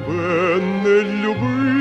тебе не любити.